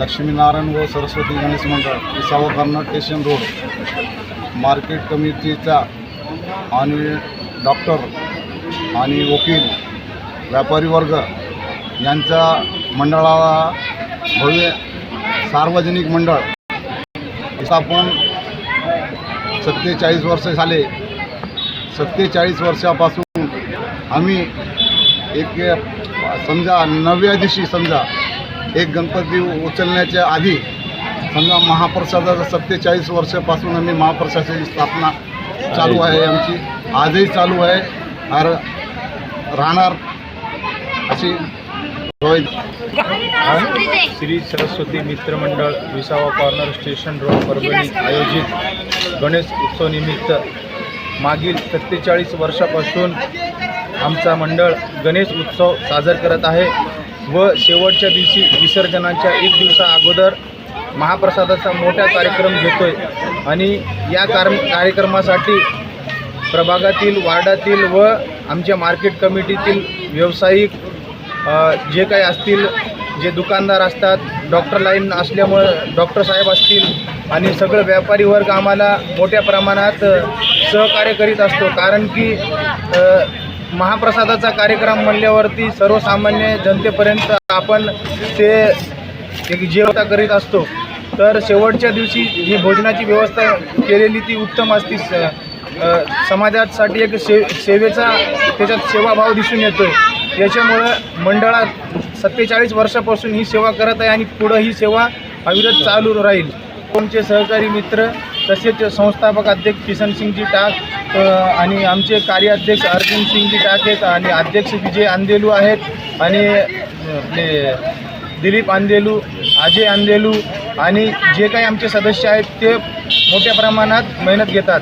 लक्ष्मीनारायण व सरस्वती गणेश मंडळ Visawa corner station road market कमिटीचा आणि डॉक्टर आणि वकील व्यापारी वर्ग यांच्या मंडळाला भव्य सार्वजनिक मंडळ. स्थापन सत्तेचाळीस वर्ष झाले. सत्तेचाळीस वर्षापासून आम्ही एक समजा नव्या दिवशी समजा एक गणपती उचलण्याच्या आधी समजा महाप्रसादाचा सत्तेचाळीस वर्षापासून आम्ही महाप्रसादाची स्थापना चालू आहे आमची. आजही चालू आहे. आर राहणार अशी श्री सरस्वती मित्रमंडळ विसावा कॉर्नर स्टेशन रोड परभणी आयोजित गणेश उत्सवनिमित्त मागील सत्तेचाळीस वर्षापासून आमचा मंडळ गणेश उत्सव साजर करत आहे. व शेवटच्या दिवशी विसर्जनाच्या एक दिवसा अगोदर महाप्रसादाचा मोठा कार्यक्रम घेतो आहे आणि या कार कार्यक्रमासाठी प्रभागातील वार्डातील व आमच्या मार्केट कमिटीतील व्यावसायिक जे काही असतील जे दुकानदार असतात डॉक्टर लाईन असल्यामुळं डॉक्टर साहेब असतील आणि सगळं व्यापारी वर्ग आम्हाला मोठ्या प्रमाणात सहकार्य करीत असतो. कारण की महाप्रसादाचा कार्यक्रम म्हणल्यावरती सर्वसामान्य जनतेपर्यंत आपण ते एक जेवता करीत असतो. तर शेवटच्या दिवशी ही भोजनाची व्यवस्था केलेली ती उत्तम असती. स- समाजासाठी एक से सेवेचा त्याच्यात सेवाभाव दिसून येतो याच्यामुळं मंडळात सत्तेचाळीस वर्षापासून ही सेवा करत आहे आणि पुढं ही सेवा अविरत चालू राहील. आमचे सहकारी मित्र तसेच संस्थापक अध्यक्ष किसन सिंगजी टाक आणि आमचे कार्याध्यक्ष अर्जुन सिंगजी टाकेत आणि अध्यक्ष विजय आंदेलू आहेत आणि आपले दिलीप आंदेलू अजय आंदेलू आणि जे काही आमचे सदस्य आहेत ते मोठ्या प्रमाणात मेहनत घेतात.